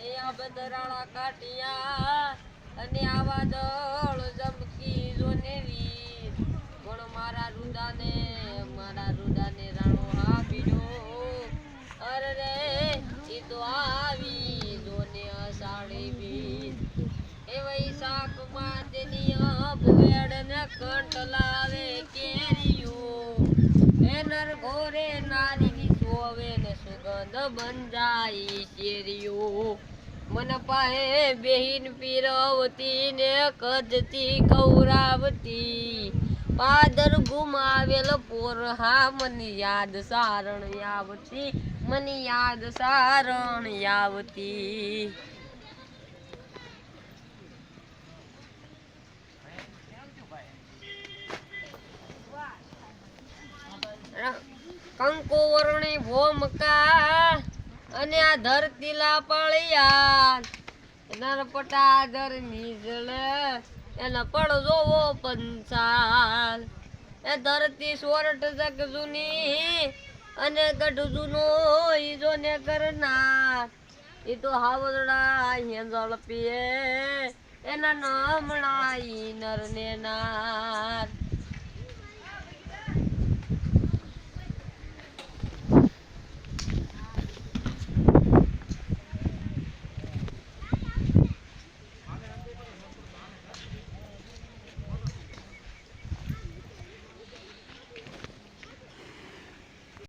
આ બદરાળા કાટિયા અને આવા દળ જમકી જોનેરી પણ મારા રુદાને મારા રુદાને રાણો આપીડો? અરે રે આવી જોને અષાઢી બીજ. એ વૈશાખ શાક તેની અપવેડ ને કંટ લાવે કેરીયું એ નર નારીની સોવે ને સુગંધ બંધાઈ કેરીયું મન પાહે બેહીન પીરવતી ને કજતી કૌરાવતી. પાદર ગુમાવેલ પોરહા મને યાદ સારણ આવતી, મને યાદ સારણ આવતી. કંકુ વરણી ભોમકા અને આ ધરતીલા પળિયા. નરપટા દર નીજળ, એના પડ જોવો પંચાલ. એ ધરતી સોરઠ જગ જૂની અને ગઢ જૂનો ઈજો ને કરનાર. ઈ તો હાવદડા હેંજળ પીએ એના નામણા ઈ નર ના